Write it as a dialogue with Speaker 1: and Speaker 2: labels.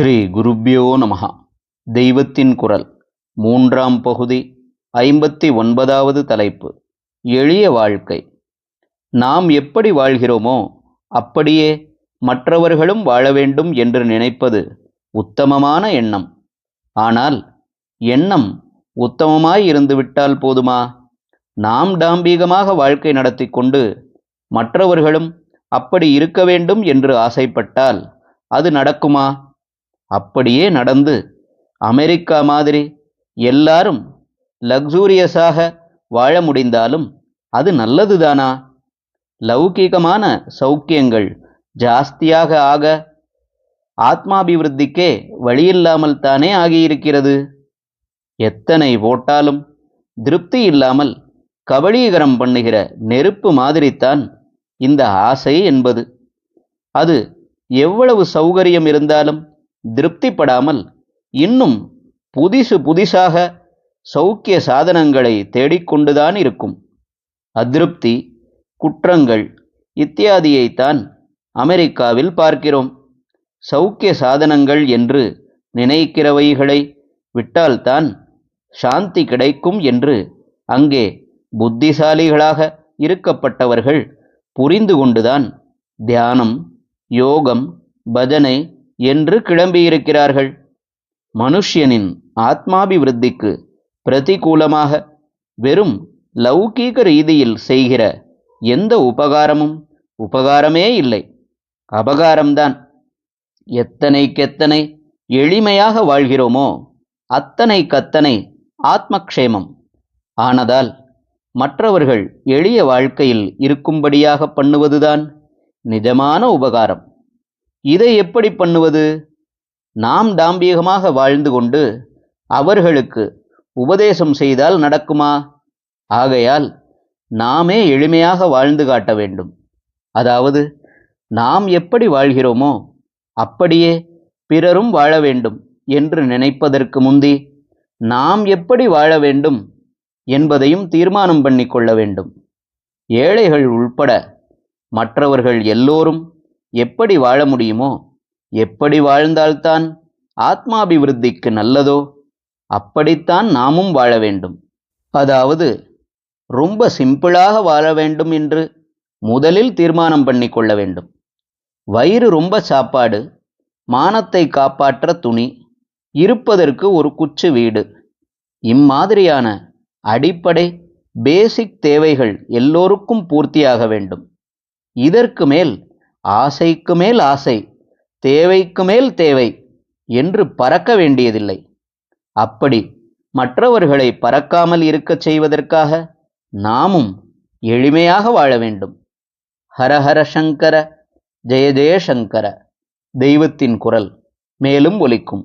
Speaker 1: ஸ்ரீ குருப்பியோ நமகா தெய்வத்தின் குரல். மூன்றாம் பகுதி ஐம்பத்தி ஒன்பதாவது தலைப்பு. எளிய வாழ்க்கை. நாம் எப்படி வாழ்கிறோமோ அப்படியே மற்றவர்களும் வாழ வேண்டும் என்று நினைப்பது உத்தமமான எண்ணம். ஆனால் எண்ணம் உத்தமமாய் இருந்துவிட்டால் போதுமா? நாம் டாம்பீகமாக வாழ்க்கை நடத்தி கொண்டு மற்றவர்களும் அப்படி இருக்க வேண்டும் என்று ஆசைப்பட்டால் அது நடக்குமா? அப்படியே நடந்து அமெரிக்கா மாதிரி எல்லாரும் லக்ஸூரியஸாக வாழ முடிந்தாலும் அது நல்லதுதானா? லௌகீகமான சௌக்கியங்கள் ஜாஸ்தியாக ஆக ஆத்மாபிவிருத்திக்கே வழியில்லாமல் தானே ஆகியிருக்கிறது. எத்தனை போட்டாலும் திருப்தி இல்லாமல் கபளீகரம் பண்ணுகிற நெருப்பு மாதிரித்தான் இந்த ஆசை என்பது. அது எவ்வளவு சௌகரியம் இருந்தாலும் திருப்திப்படாமல் இன்னும் புதிசு புதிசாக சௌக்கிய சாதனங்களை தேடிக்கொண்டுதான் இருக்கும். அதிருப்தி குற்றங்கள் இத்தியாதியைத்தான் அமெரிக்காவில் பார்க்கிறோம். சௌக்கிய சாதனங்கள் என்று நினைக்கிறவைகளை விட்டால்தான் சாந்தி கிடைக்கும் என்று அங்கே புத்திசாலிகளாக இருக்கப்பட்டவர்கள் புரிந்து கொண்டுதான் தியானம் யோகம் பஜனை என்று கிளம்பியிருக்கிறார்கள். மனுஷ்யனின் ஆத்மாபிவிருத்திக்கு பிரதிகூலமாக வெறும் லௌகீக ரீதியில் செய்கிற எந்த உபகாரமும் உபகாரமே இல்லை. அபகாரம்தான். எத்தனைக்கெத்தனை எளிமையாக வாழ்கிறோமோ அத்தனைக்கத்தனை ஆத்மக்ஷேமம். ஆனதால் மற்றவர்கள் எளிய வாழ்க்கையில் இருக்கும்படியாக பண்ணுவதுதான் நிஜமான உபகாரம். இதை எப்படி பண்ணுவது? நாம் தாம்பீகமாக வாழ்ந்து கொண்டு அவர்களுக்கு உபதேசம் செய்தால் நடக்குமா? ஆகையால் நாமே எளிமையாக வாழ்ந்து காட்ட வேண்டும். அதாவது நாம் எப்படி வாழ்கிறோமோ அப்படியே பிறரும் வாழ வேண்டும் என்று நினைப்பதற்கு முந்தி நாம் எப்படி வாழ வேண்டும் என்பதையும் தீர்மானம் பண்ணி கொள்ள வேண்டும். ஏழைகள் உள்பட மற்றவர்கள் எல்லோரும் எப்படி வாழ முடியுமோ எப்படி வாழ்ந்தால்தான் ஆத்மாபிவிருத்திக்கு நல்லதோ அப்படித்தான் நாமும் வாழ வேண்டும். அதாவது ரொம்ப சிம்பிளாக வாழ வேண்டும் என்று முதலில் தீர்மானம் பண்ணி கொள்ள வேண்டும். வயிறு ரொம்ப சாப்பாடு மானத்தை காப்பாற்ற துணி இருப்பதற்கு ஒரு குச்சு வீடு. இம்மாதிரியான அடிப்படை பேசிக் தேவைகள் எல்லோருக்கும் பூர்த்தியாக வேண்டும். இதற்கு மேல் ஆசைக்கு மேல் ஆசை தேவைக்கு மேல் தேவை என்று பறக்க வேண்டியதில்லை. அப்படி மற்றவர்களை பறக்காமல் இருக்கச் செய்வதற்காக நாமும் எளிமையாக வாழ வேண்டும். ஹரஹர சங்கர ஜெய ஜெயசங்கர தெய்வத்தின் குரல் மேலும் ஒலிக்கும்.